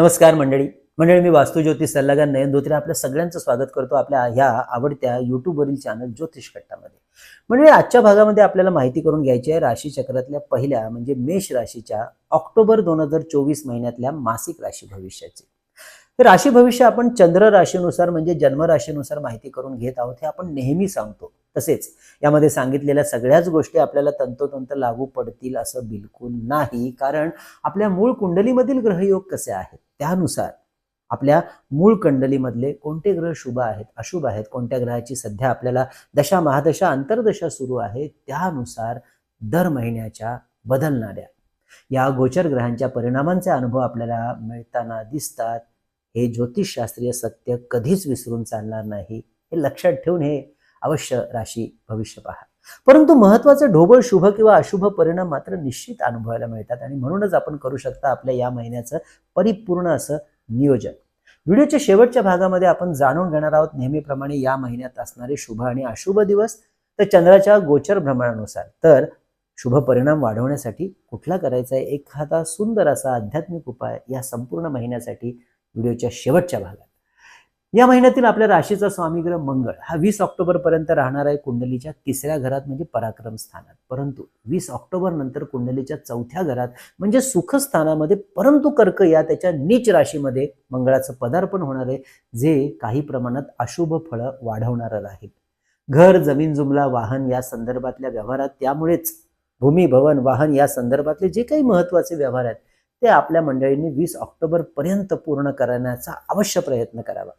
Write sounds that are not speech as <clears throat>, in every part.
नमस्कार मंडळी. मंडळी मी वास्तू ज्योतिष सल्लागार नयन धोत्रे आपल्या सगळ्यांचं स्वागत करतो आपल्या ह्या आवडत्या युट्यूबवरील चॅनल ज्योतिष कट्टामध्ये. म्हणजे आजच्या भागामध्ये आपल्याला माहिती करून घ्यायची आहे राशी चक्रातल्या पहिल्या म्हणजे मेष राशीच्या ऑक्टोबर दोन हजार चोवीस महिन्यातल्या मासिक राशी भविष्याची. राशी भविष्य आपण चंद्र राशीनुसार म्हणजे जन्म राशीनुसार माहिती करून घेत आहोत हे आपण नेहमी सांगतो. तसेच यामध्ये सांगितलेल्या सगळ्याच गोष्टी आपल्याला तंतोतंत लागू पडतील असं बिलकुल नाही. कारण आपल्या मूळ कुंडलीमधील ग्रहयोग कसे आहेत? त्यानुसार आपल्या मूळ कुंडलीमधले कोणते ग्रह शुभ आहेत अशुभ आहेत? कोणत्या ग्रहाची सध्या आपल्याला दशा महादशा अंतर्दशा सुरू आहे? त्यानुसार दर महिन्याच्या बदलणाऱ्या या गोचर ग्रहांच्या परिणामांचे अनुभव आपल्याला मिळताना दिसतात. हे ज्योतिषशास्त्रीय सत्य कधीच विसरून चालणार नाही. हे लक्षात ठेवून हे अवश्य राशी भविष्य पहा. परंतु महत्त्वाचे ढोबळ शुभ किंवा अशुभ परिणाम मात्र निश्चित अनुभवायला मिळतात आणि म्हणूनच आपण करू शकता आपल्या या महिन्याचं परिपूर्ण असं नियोजन. व्हिडिओच्या शेवटच्या भागामध्ये आपण जाणून घेणार आहोत नेहमीप्रमाणे या महिन्यात असणारे शुभ आणि अशुभ दिवस. तर चंद्राच्या गोचर भ्रमणानुसार तर शुभ परिणाम वाढवण्यासाठी कुठला करायचा आहे? एखादा सुंदर असा आध्यात्मिक उपाय या संपूर्ण महिन्यासाठी व्हिडिओच्या शेवटच्या भागात. या महिन्यातील आपल्या राशीचा स्वामीग्रह मंगळ हा वीस ऑक्टोबर पर्यंत राहणार आहे कुंडलीच्या तिसऱ्या घरात म्हणजे पराक्रम स्थानात. परंतु वीस ऑक्टोबर नंतर कुंडलीच्या चौथ्या घरात म्हणजे सुखस्थानामध्ये परंतु कर्क या त्याच्या नीच राशीमध्ये मंगळाचं पदार्पण होणार आहे जे काही प्रमाणात अशुभ फळं वाढवणारं राहील. घर जमीन जुमला वाहन या संदर्भातल्या व्यवहारात त्यामुळेच भूमी भवन वाहन या संदर्भातले जे काही महत्त्वाचे व्यवहार आहेत ते आपल्या मंडळींनी वीस ऑक्टोबर पर्यंत पूर्ण करण्याचा अवश्य प्रयत्न करावा.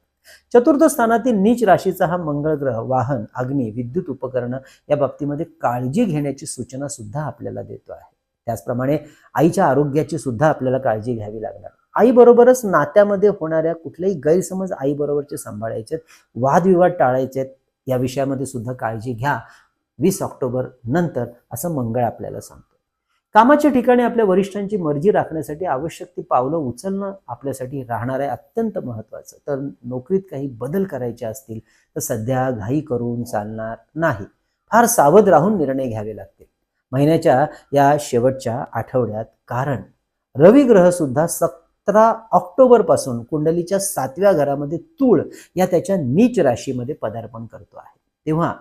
चतुर्थ स्थानातील नीच राशीचा हा मंगळ ग्रह वाहन अग्नी विद्युत उपकरणं या बाबतीमध्ये काळजी घेण्याची सूचना सुद्धा आपल्याला देतो आहे. त्याचप्रमाणे आईच्या आरोग्याची सुद्धा आपल्याला काळजी घ्यावी लागणार. आईबरोबरच नात्यामध्ये होणाऱ्या कुठलेही गैरसमज आईबरोबरचे सांभाळायचे वादविवाद टाळायचे या विषयामध्ये सुद्धा काळजी घ्या. वीस ऑक्टोबर नंतर असं मंगळ आपल्याला सांगतो. कामाच्या ठिकाणी आपल्या वरिष्ठांची मर्जी राखण्यासाठी आवश्यक ती पावलं उचलणं आपल्यासाठी राहणार आहे अत्यंत महत्त्वाचं तर नोकरीत काही बदल करायचे असतील तर सध्या घाई करून चालणार नाही. फार सावध राहून निर्णय घ्यावे लागतील. महिन्याच्या या शेवटच्या आठवड्यात कारण रवी ग्रह सुद्धा सतरा ऑक्टोबरपासून कुंडलीच्या सातव्या घरामध्ये तूळ या त्याच्या नीच राशीमध्ये पदार्पण करतो आहे. तेव्हा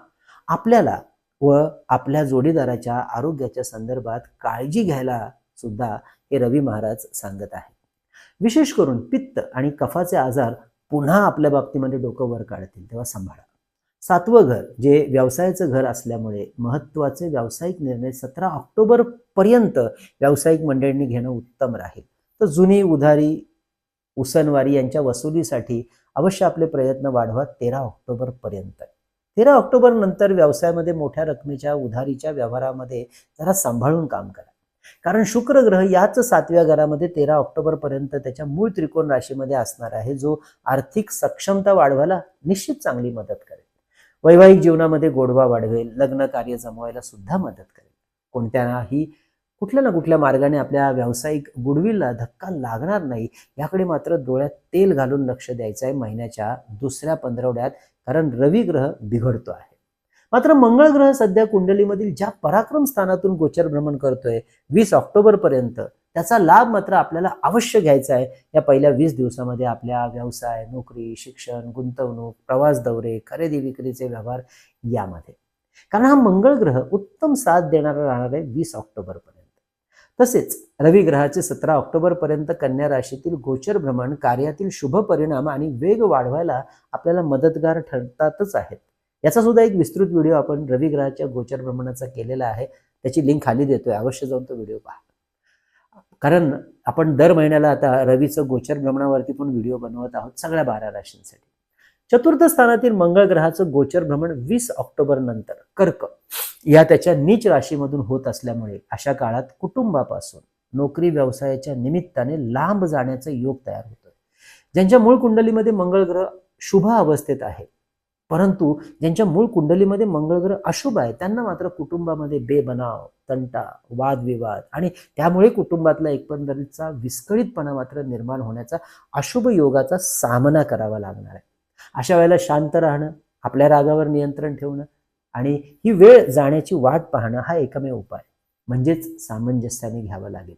आपल्याला व आपल्या जोडीदाराच्या आरोग्याच्या संदर्भात काळजी घ्यायला सुद्धा हे रवी महाराज सांगत आहेत. विशेष करून पित्त आणि कफाचे आजार पुन्हा आपल्या बाबतीमध्ये डोकं वर काढतील तेव्हा सांभाळा. सातवं घर जे व्यवसायाचं घर असल्यामुळे महत्त्वाचे व्यावसायिक निर्णय सतरा ऑक्टोबर पर्यंत व्यावसायिक मंडळींनी घेणं उत्तम राहील. तर जुनी उधारी उसनवारी यांच्या वसुलीसाठी अवश्य आपले प्रयत्न वाढवा तेरा ऑक्टोबर पर्यंत. तेरा ऑक्टोबर नंतर व्यवसायामध्ये मोठ्या रकमेच्या उधारीच्या व्यवहारामध्ये जरा सांभाळून काम करा. कारण शुक्र ग्रह याच सातव्या घरामध्ये तेरा ऑक्टोबर पर्यंत त्याच्या मूळ त्रिकोण राशीमध्ये असणार आहे जो आर्थिक सक्षमता वाढवायला निश्चित चांगली मदत करेल. वैवाहिक जीवनामध्ये गोडवा वाढवेल लग्न कार्य जमवायला सुद्धा मदत करेल. कोणत्याही कुठल्या ना कुठल्या मार्गाने आपल्या व्यावसायिक गुडविलला धक्का लागणार नाही याकडे मात्र डोळ्यात तेल घालून लक्ष द्यायचं आहे महिन्याच्या दुसऱ्या पंधरवड्यात कारण रवी ग्रह बिघडतो आहे. मात्र मंगळ ग्रह सध्या कुंडलीमधील ज्या पराक्रम स्थानातून गोचर भ्रमण करतोय वीस ऑक्टोबर पर्यंत त्याचा लाभ मात्र आपल्याला अवश्य घ्यायचा आहे. या पहिल्या वीस दिवसामध्ये आपल्या व्यवसाय नोकरी शिक्षण गुंतवणूक प्रवास दौरे खरेदी विक्रीचे व्यवहार यामध्ये. कारण हा मंगळ ग्रह उत्तम साथ देणारा राहणार आहे वीस ऑक्टोबर पर्यंत. तसेच रवी ग्रहाचे सतरा ऑक्टोबरपर्यंत कन्या राशीतील गोचर भ्रमण कार्यातील शुभ परिणाम आणि वेग वाढवायला आपल्याला मदतगार ठरतातच आहेत. याचा सुद्धा एक विस्तृत व्हिडिओ आपण रवी ग्रहाच्या गोचर भ्रमणाचा केलेला आहे. त्याची लिंक खाली देतोय. अवश्य जाऊन तो व्हिडिओ पहा. कारण आपण दर महिन्याला आता रवीचं गोचर भ्रमणावरती पण व्हिडिओ बनवत आहोत सगळ्या बारा राशींसाठी. चतुर्थ स्थानातील मंगळ ग्रहाचं गोचर भ्रमण वीस ऑक्टोबर नंतर. कर्क. या त्याच्या नीच राशीमधून होत असल्यामुळे अशा काळात कुटुंबापासून नोकरी व्यवसायाच्या निमित्ताने लांब जाण्याचा योग तयार होतोय. ज्यांच्या मूळ कुंडलीमध्ये मंगळ ग्रह शुभ अवस्थेत आहे परंतु ज्यांच्या मूळ कुंडलीमध्ये मंगळ ग्रह अशुभ आहे त्यांना मात्र कुटुंबामध्ये बेबनाव तंटा वादविवाद आणि त्यामुळे कुटुंबातला एकंदरीतचा विस्कळीतपणा मात्र निर्माण होण्याचा अशुभ योगाचा सामना करावा लागणार आहे. अशा वेळेला शांत राहणं आपल्या रागावर नियंत्रण ठेवणं आणि ही वेळ जाण्याची वाट पाहणं हा एकमेव उपाय. म्हणजेच सामंजस्याने घ्यावा लागेल.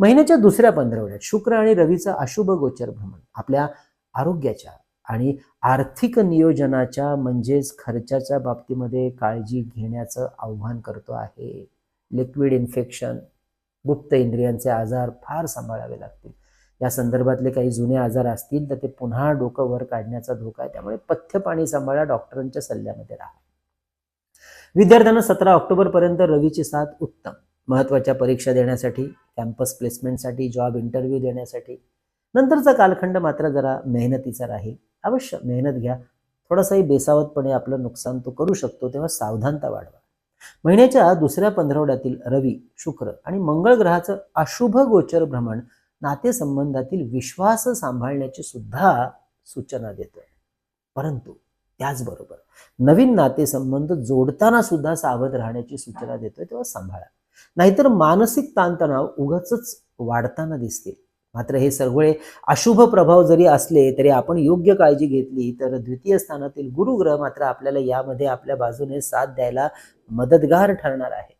महिन्याच्या दुसऱ्या पंधरवड्यात शुक्र आणि रवीचा अशुभ गोचर भ्रमण आपल्या आरोग्याच्या आणि आर्थिक नियोजनाच्या म्हणजेच खर्चाच्या बाबतीमध्ये काळजी घेण्याचं आव्हान करतो आहे. लिक्विड इन्फेक्शन गुप्त इंद्रियांचे आजार फार सांभाळावे लागतील. या संदर्भातले काही जुने आजार असतील तर ते पुन्हा डोकं वर काढण्याचा धोका आहे. त्यामुळे पथ्य पाणी सांभाळा डॉक्टरांच्या सल्ल्यामध्ये राहा. विद्यार्थ्यांना सतरा ऑक्टोबरपर्यंत रवीचे रवीची साथ उत्तम. महत्त्वाच्या परीक्षा देण्यासाठी कॅम्पस प्लेसमेंटसाठी जॉब इंटरव्ह्यू देण्यासाठी. नंतरचा कालखंड मात्र जरा मेहनतीचा राहील. अवश्य मेहनत घ्या. थोडासाही बेसावतपणे आपलं नुकसान तो करू शकतो तेव्हा सावधानता वाढवा. महिन्याच्या दुसऱ्या पंधरवड्यातील रवी शुक्र आणि मंगळ ग्रहाचं अशुभ गोचर भ्रमण नातेसंबंधातील विश्वास सांभाळण्याची सुद्धा सूचना देतोय. परंतु त्याचबरोबर नवीन नातेसंबंध जोडताना सुद्धा सावध राहण्याची सूचना देतोय तेव्हा सांभाळा. नाहीतर मानसिक ताणतणाव उगाच वाढताना दिसतील. मात्र हे सगळे अशुभ प्रभाव जरी असले तरी आपण योग्य काळजी घेतली तर द्वितीय स्थानातील गुरुग्रह मात्र आपल्याला यामध्ये आपल्या बाजूने साथ द्यायला मदतगार ठरणार आहे.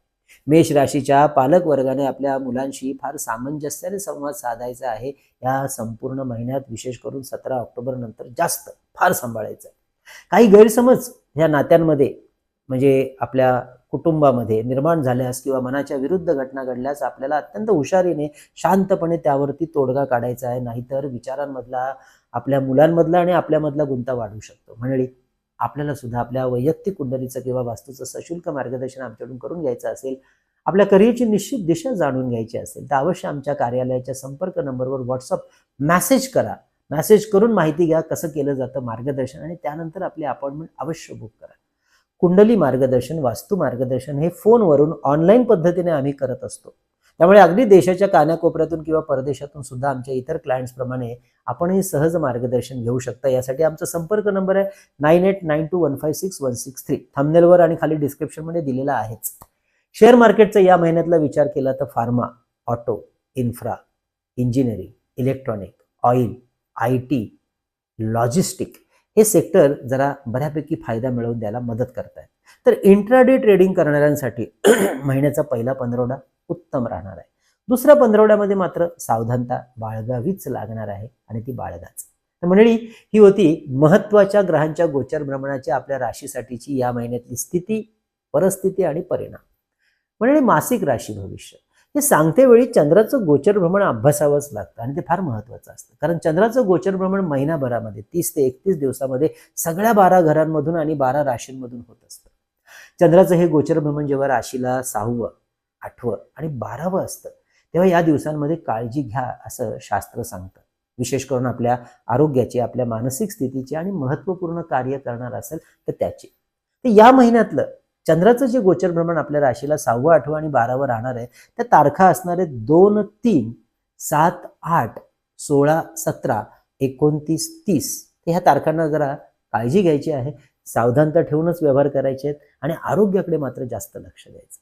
मेष राशीच्या पालक वर्गाने आपल्या मुलांशी फार सामंजस्याने संवाद साधायचा आहे. या संपूर्ण महिन्यात विशेष करून सतरा ऑक्टोबर नंतर जास्त फार सांभाळायचं आहे काही गैरसमज ह्या नात्यांमध्ये म्हणजे आपल्या कुटुंबामध्ये निर्माण झाल्यास किंवा मनाच्या विरुद्ध घटना घडल्यास आपल्याला अत्यंत हुशारीने शांतपणे त्यावरती तोडगा काढायचा आहे. नाहीतर विचारांमधला आपल्या मुलांमधला आणि आपल्यामधला गुंता वाढू शकतो. मंडळी आपल्याला सुद्धा आपल्या वैयक्तिक कुंडलीचं किंवा वास्तूचं सशुल्क मार्गदर्शन आमच्याकडून करून घ्यायचं असेल आपल्या करिअरची निश्चित दिशा जाणून घ्यायची असेल तर अवश्य आमच्या कार्यालयाच्या संपर्क नंबरवर व्हॉट्सअप मेसेज करा. मेसेज करून माहिती घ्या कसं केलं जातं मार्गदर्शन आणि त्यानंतर आपली अपॉइंटमेंट अवश्य बुक करा. कुंडली मार्गदर्शन वास्तू मार्गदर्शन हे फोनवरून ऑनलाईन पद्धतीने आम्ही करत असतो. त्यामुळे अगदी देशाच्या कानाकोपऱ्यातून किंवा परदेशातून सुद्धा आमच्या इतर क्लायंट्सप्रमाणे आपणही सहज मार्गदर्शन घेऊ शकता. यासाठी आमचा संपर्क नंबर आहे nine eight nine two one five six one six three. थंबनेलवर आणि खाली डिस्क्रिप्शनमध्ये दिलेला आहेच. शेअर मार्केटचा या महिन्यातला विचार केला तर pharma auto infra engineering electronic oil I T logistic हे सेक्टर जरा बऱ्यापैकी फायदा मिळवून द्यायला मदत करत आहेत तर इंट्राडे ट्रेडिंग करणाऱ्यांसाठी <clears throat> महिन्याचा पहिला पंधरवडा उत्तम राहणार आहे. दुसऱ्या पंधरवड्यामध्ये मात्र सावधानता बाळगावीच लागणार आहे आणि ती बाळगाच. तर मंडळी ही होती महत्त्वाच्या ग्रहांच्या गोचर भ्रमणाची आपल्या राशीसाठीची या महिन्यातली स्थिती परिस्थिती आणि परिणाम. मंडळी मासिक राशी भविष्य. हे सांगते वेळी चंद्राचं गोचर भ्रमण अभ्यासावंच लागतं आणि ते फार महत्वाचं असतं. कारण चंद्राचं गोचर भ्रमण महिनाभरामध्ये तीस ते एकतीस दिवसामध्ये सगळ्या बारा घरांमधून आणि बारा राशींमधून होत असतं. चंद्राचं हे गोचर भ्रमण जेव्हा राशीला सहावं आठवं आणि बारावं असतं तेव्हा या दिवसांमध्ये काळजी घ्या असं शास्त्र सांगतं. विशेष करून आपल्या आरोग्याची आपल्या मानसिक स्थितीची आणि महत्त्वपूर्ण कार्य करणार असेल तर त्याची. तर या महिन्यातलं चंद्राचं जे गोचर भ्रमण आपल्या राशीला सहावं आठवं आणि बारावं राहणार आहे त्या तारखा असणारे दोन तीन सात आठ सोळा सतरा एकोणतीस तीस ह्या तारखांना जरा काळजी घ्यायची आहे सावधानता ठेवूनच व्यवहार करायचे आहेत आणि आरोग्याकडे मात्र जास्त लक्ष द्यायचं.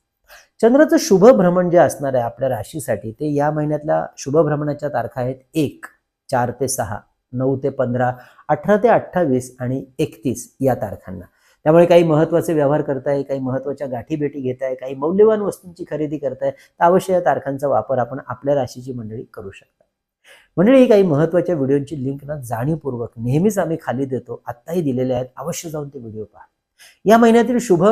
चंद्राचं शुभ भ्रमण जे असणार आहे आपल्या राशीसाठी ते या महिन्यातल्या शुभ भ्रमणाच्या तारखा आहेत एक चार ते सहा नऊ ते पंधरा अठरा ते अठ्ठावीस आणि एकतीस या तारखांना. त्यामुळे काही महत्त्वाचे व्यवहार करताय काही महत्त्वाच्या गाठी भेटी घेताय काही मौल्यवान वस्तूंची खरेदी करताय तर अवश्य या तारखांचा वापर आपण आपल्या राशीची मंडळी करू शकता. मंडळी काही महत्त्वाच्या व्हिडिओंची लिंक ना जाणीवपूर्वक नेहमीच आम्ही खाली देतो आत्ताही दिलेले आहेत अवश्य जाऊन ते व्हिडिओ पहा. या महिन्यातील शुभ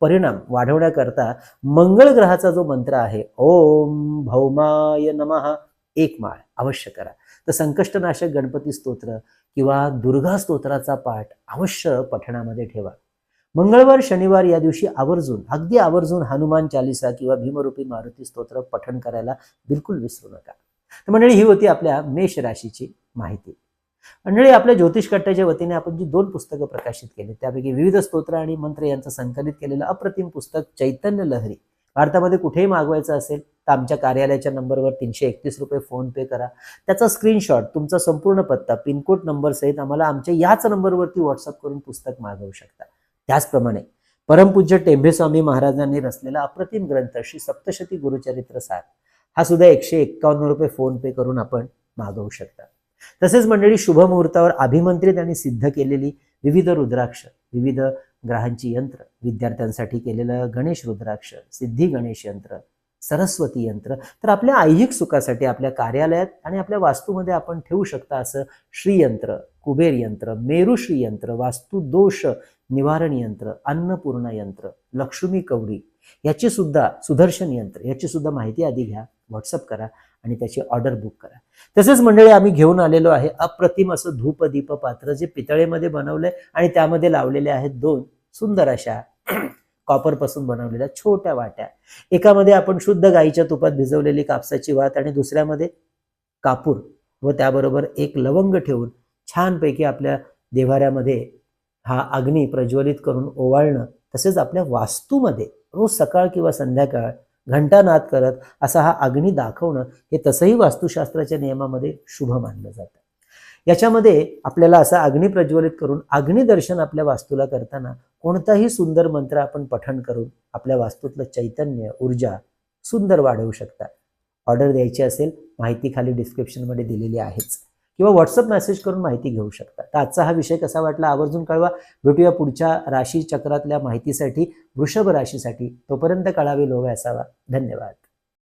परिणाम वाढवण्याकरता मंगळ ग्रहाचा जो मंत्र आहे ओम भौमाय नमः एक माळ अवश्य करा. तर संकष्टनाशक गणपती स्तोत्र किंवा दुर्गा स्तोत्राचा पाठ अवश्य पठणामध्ये ठेवा. मंगळवार शनिवार या दिवशी आवर्जून अगदी आवर्जून हनुमान चालिसा किंवा भीमरूपी मारुती स्तोत्र पठण करायला बिलकुल विसरू नका. तर मंडळी ही होती आपल्या मेष राशीची माहिती. मंडळी आपल्या ज्योतिष कट्ट्याच्या वतीने आपण जी दोन पुस्तकं प्रकाशित केली त्यापैकी विविध स्तोत्र आणि मंत्र यांचं संकलित केलेलं अप्रतिम पुस्तक चैतन्य लहरी. भारतामध्ये कुठेही मागवायचं असेल तर आमच्या कार्यालयाच्या नंबरवर तीनशे एकतीस रुपये फोन पे करा. त्याचा स्क्रीनशॉट तुमचा संपूर्ण पत्ता पिनकोड नंबर सहित आम्हाला आमच्या याच नंबरवरती व्हॉट्सअप करून पुस्तक मागवू शकता. त्याचप्रमाणे परमपूज्य टेंभेस्वामी महाराजांनी रचलेला अप्रतिम ग्रंथ श्री सप्तशती गुरुचरित्र सार हा सुद्धा एकशे एक्कावन्न रुपये फोन पे करून आपण मागवू शकता. तसेच मंडळी शुभ मुहूर्तावर अभिमंत्रित आणि सिद्ध केलेली विविध रुद्राक्ष विविध ग्रहांची यंत्र विद्यार्थ्यांसाठी केलेलं गणेश रुद्राक्ष सिद्धी गणेश यंत्र सरस्वती यंत्र तर आपल्या ऐहिक सुखासाठी आपल्या कार्यालयात आणि आपल्या वास्तूमध्ये आपण ठेवू शकता असं श्रीयंत्र कुबेर यंत्र मेरू श्रीयंत्र वास्तू दोष निवारण यंत्र अन्नपूर्णा यंत्र लक्ष्मी कवडी याची सुद्धा सुदर्शन यंत्र याची सुद्धा माहिती आधी घ्या व्हॉट्सअप करा आणि त्याची ऑर्डर बुक करा. तसेच मंडळी आम्ही घेऊन आलेलो आहे अप्रतिम असं धूप दीप पात्र जे पितळेमध्ये बनवलंय आणि त्यामध्ये लावलेले आहेत दोन सुंदर अशा <clears throat> कॉपरपासून बनवलेल्या छोट्या वाट्या. एकामध्ये आपण शुद्ध गाईच्या तुपात भिजवलेली कापसाची वात आणि दुसऱ्यामध्ये कापूर व त्याबरोबर एक लवंग ठेवून छानपैकी आपल्या देवाऱ्यामध्ये हा अग्नी प्रज्वलित करून ओवाळणं तसेच आपल्या वास्तूमध्ये रोज सकाळ किंवा संध्याकाळ घंटानाद करत असा हा अग्नी दाखवणं हे तसंही वास्तुशास्त्राच्या नियमामध्ये शुभ मानलं जातं. याच्यामध्ये आपल्याला असा अग्नी प्रज्वलित करून अग्नी दर्शन आपल्या वास्तूला करताना कोणताही सुंदर मंत्र आपण पठण करून आपल्या वास्तूतलं चैतन्य ऊर्जा सुंदर वाढवू शकता. ऑर्डर द्यायची असेल माहिती खाली डिस्क्रिप्शनमध्ये दिलेली आहेच. किंवा व्हॉट्सअप मेसेज करून माहिती घेऊ शकता. तर आजचा हा विषय कसा वाटला आवर्जून कळवा. भेटूया पुढच्या राशी चक्रातल्या माहितीसाठी वृषभ राशीसाठी. तोपर्यंत कळावे लोवे असावा. धन्यवाद.